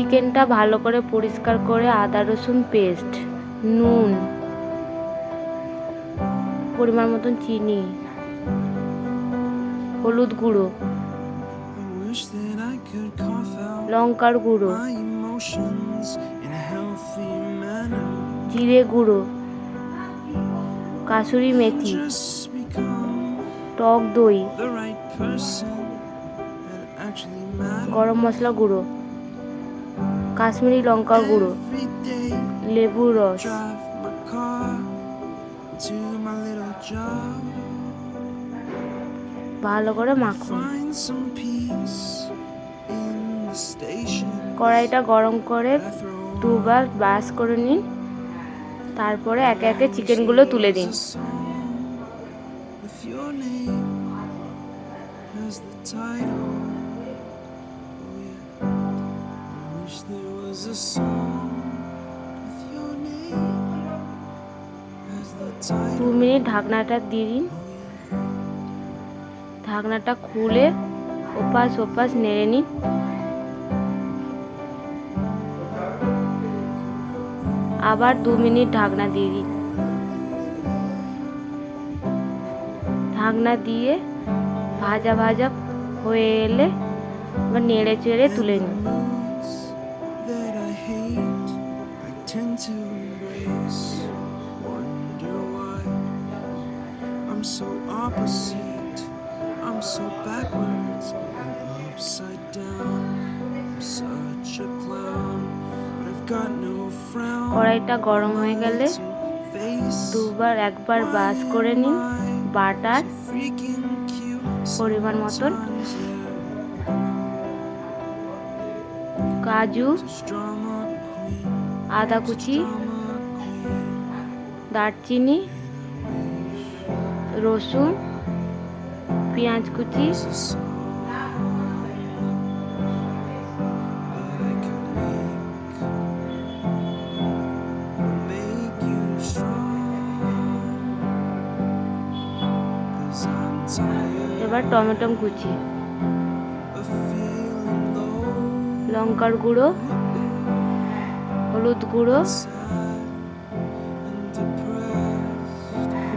চিকেনটা ভালো করে পরিষ্কার করে আদা রসুন পেস্ট নুন পরিমাণ মতন চিনি হলুদ গুঁড়ো লঙ্কার গুঁড়ো. জিরে গুঁড়ো কাসুরি মেথি টক দই. গরম মশলা গুঁড়ো কাশ্মীরি লঙ্কা গুঁড়ো, লেবুর রস। ভালো করে মাখুন কড়াইটা গরম করে দুবার বাস করে নিন। তারপরে একে একে চিকেনগুলো তুলে দিন। There was a song with your name as the দু মিনিট ঢাকনাটা দিয়ে দিন। ঢাকনাটা খুলে ওপাশ ওপাশ নেড়ে নিন। আবার দু মিনিট ঢাকনা দিয়ে দিন। ঢাকনা দিয়ে ভাজা ভাজা হয়ে এলে এবার নেড়ে চেড়ে তুলে নিন। To embrace. Wonder why I'm so opposite. I'm so backwards and upside down. I'm such a clown, but I've got no frown. কড়াইটা গরম হয়ে গেলে দুবার একবার বাস করে নিন বাটার. পরিমাণ মতন কাজু আদা কুচি. দারচিনি রসুন পেঁয়াজ কুচি এবার টমেটো কুচি লঙ্কার গুঁড়ো হলুদ গুঁড়ো.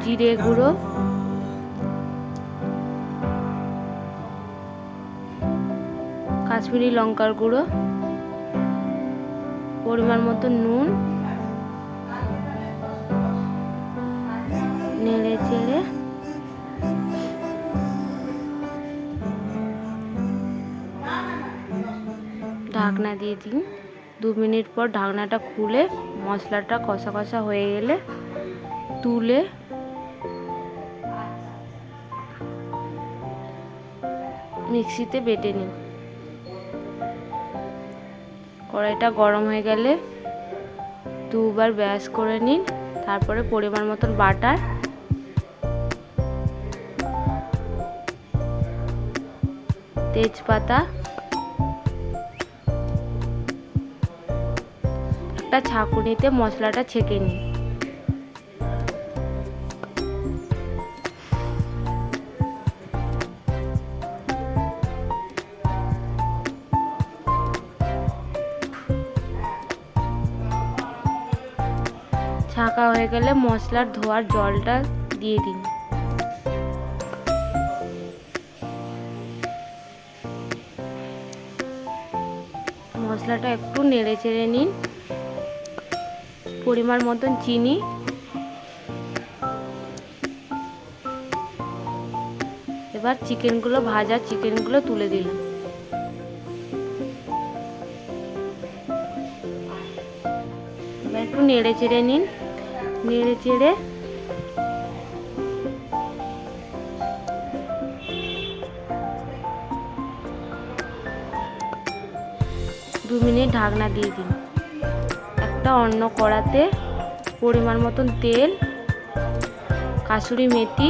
জিরে গুঁড়ো, কাশ্মীরি লঙ্কার গুঁড়ো, পরিমাণ মতো নুন, নেড়ে চেড়ে ঢাকনা দিয়ে দিন দু মিনিট পর ঢাকনাটা খুলে মশলাটা কষা কষা হয়ে গেলে তুলে মিক্সিতে বেটে নিন কড়াইটা গরম হয়ে গেলে দুবার ব্যাস করে নিন, তারপরে পরিমাণ মতন বাটার। তেজপাতা একটা ছাঁকুনিতে মশলাটা ছেঁকে নিন ছাঁকা হয়ে গেলে মশলার ধোয়ার জলটা দিয়ে দিন। মশলাটা একটু নেড়ে চেড়ে নিন। পরিমাণ মতন চিনি। এবার চিকেনগুলো, ভাজা চিকেনগুলো তুলে দিলাম। এবার একটু নেড়ে চেড়ে নিন। নেড়ে চেড়ে দু মিনিট ঢাকনা দিয়ে দিন। একটা অন্য কড়াতে পরিমাণ মতন তেল, কাসুরি মেথি,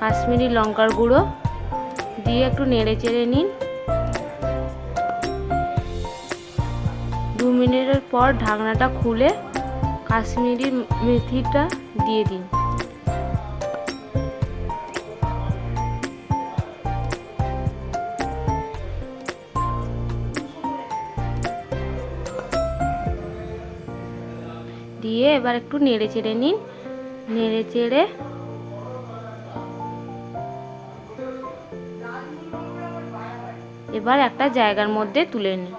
কাশ্মীরি লঙ্কার গুঁড়ো দিয়ে একটু নেড়ে চেড়ে নিন। দু মিনিটের পর ঢাকনাটা খুলে কাশ্মীরি মেথিটা দিয়ে দিন। এবার একটু নেড়ে চেড়ে নিন। নেড়ে চেড়ে এবার একটা জায়গার মধ্যে তুলে নিন।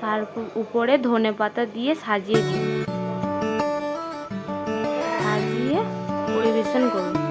তার উপরে ধনে পাতা দিয়ে সাজিয়ে দিন। সাজিয়ে পরিবেশন করুন।